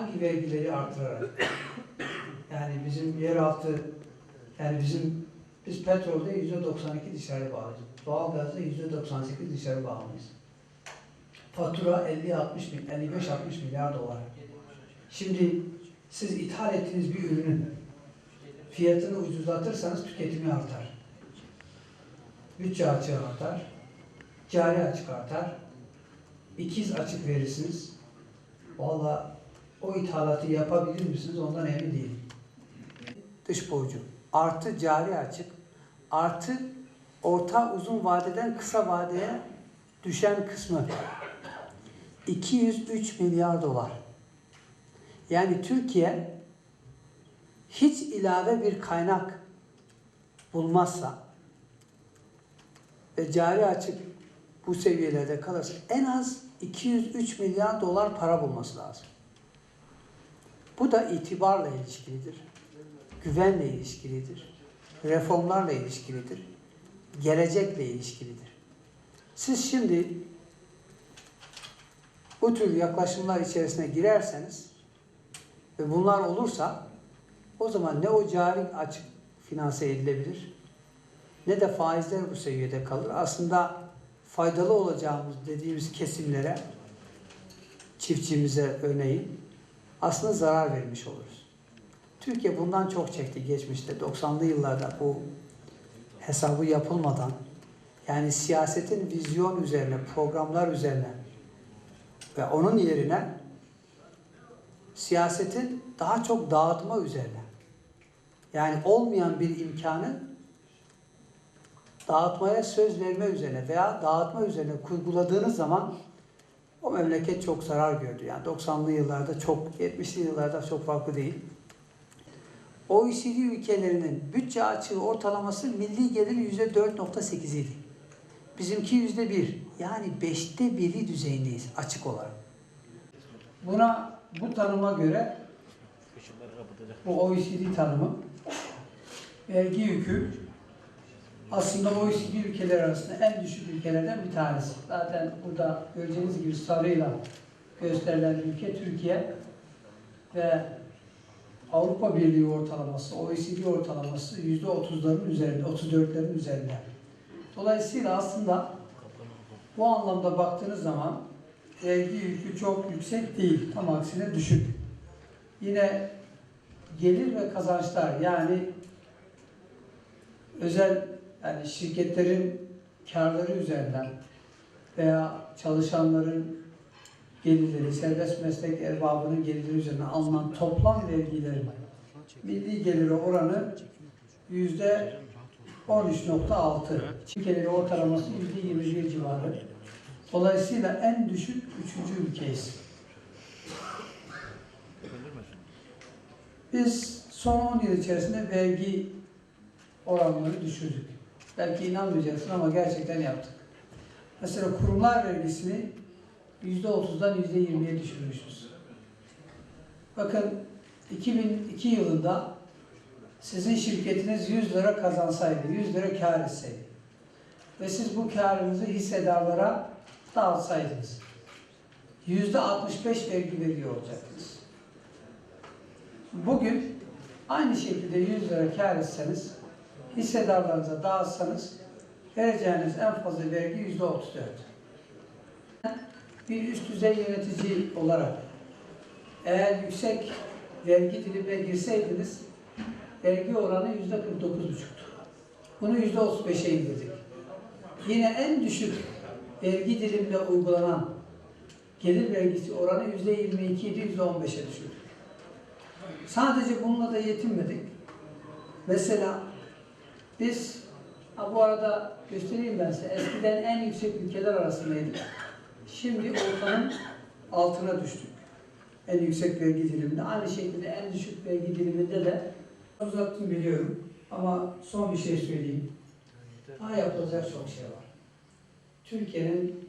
alttaki vergileri artırarak yani bizim yeraltı yani bizim biz petrolde yüzde 92 dışarı bağlıyız. Doğalgazda yüzde 98 dışarı bağlıyız. Fatura 50-60 bin, 55-60 milyar dolar. Şimdi siz ithal ettiğiniz bir ürünün fiyatını ucuzlatırsanız tüketimi artar. Bütçe açığı artar. Cari açık artar. İkiz açık verirsiniz. Valla o ithalatı yapabilir misiniz ondan emin değilim. Dış borcu artı cari açık artı orta uzun vadeden kısa vadeye düşen kısmı 203 milyar dolar. Yani Türkiye hiç ilave bir kaynak bulmazsa ve cari açık bu seviyelerde kalırsa en az 203 milyar dolar para bulması lazım. Bu da itibarla ilişkilidir. Güvenle ilişkilidir. Reformlarla ilişkilidir. Gelecekle ilişkilidir. Siz şimdi bu tür yaklaşımlar içerisine girerseniz ve bunlar olursa o zaman ne o cari açık finanse edilebilir ne de faizler bu seviyede kalır. Aslında faydalı olacağımız dediğimiz kesimlere çiftçimize örneğin aslında zarar vermiş oluruz. Türkiye bundan çok çekti geçmişte. 90'lı yıllarda bu hesabı yapılmadan yani siyasetin vizyon üzerine, programlar üzerine ve onun yerine siyasetin daha çok dağıtma üzerine yani olmayan bir imkanı dağıtmaya söz verme üzerine veya dağıtma üzerine kurguladığınız zaman o memleket çok zarar gördü. Yani 90'lı yıllarda çok, 70'li yıllarda çok farklı değil. OECD ülkelerinin bütçe açığı ortalaması milli gelirin %4.8 idi. Bizimki %1. Yani beşte biri düzeyindeyiz açık olarak. Buna bu tanıma göre bu OECD tanımı vergi yükü aslında OECD ülkeler arasında en düşük ülkelerden bir tanesi. Zaten burada göreceğiniz gibi sarıyla gösterilen ülke Türkiye ve Avrupa Birliği ortalaması, OECD ortalaması yüzde otuzların üzerinde, 34'lerin üzerinde. Dolayısıyla aslında bu anlamda baktığınız zaman vergi yükü çok yüksek değil, tam aksine düşük. Yine gelir ve kazançlar yani özel yani şirketlerin karları üzerinden veya çalışanların gelirleri, serbest meslek erbabının gelirleri üzerinden alınan toplam vergilerin milli geliri oranı yüzde 13.6. Çin geliri ortalaması yüzde 21 civarı. Dolayısıyla en düşük üçüncü ülkeyiz. Biz son 10 yıl içerisinde vergi oranları düşürdük. Belki inanmayacaksın ama gerçekten yaptık. Mesela kurumlar vergisini %30'dan %20'ye düşürmüşüz. Bakın 2002 yılında sizin şirketiniz 100 lira kazansaydı, 100 lira kar etseydi ve siz bu karınızı hissedarlara dağıtsaydınız %65 vergi veriyor olacaktınız. Bugün aynı şekilde 100 lira kar etseniz hissedarlarınıza dağıtsanız vereceğiniz en fazla vergi yüzde 34. Bir üst düzey yönetici olarak eğer yüksek vergi dilimine girseydiniz vergi oranı yüzde 49,5'tu. Bunu yüzde 35'e indirdik. Yine en düşük vergi diliminde uygulanan gelir vergisi oranı yüzde 22 idi, yüzde 15'e düşürdük. Sadece bununla da yetinmedik. Mesela biz, bu arada göstereyim ben size, eskiden en yüksek ülkeler arasındaydık. Şimdi ortanın altına düştük. En yüksek vergi diliminde. Aynı şekilde en düşük vergi diliminde de uzattım biliyorum. Ama son bir şey söyleyeyim. Daha yapılacak çok şey var. Türkiye'nin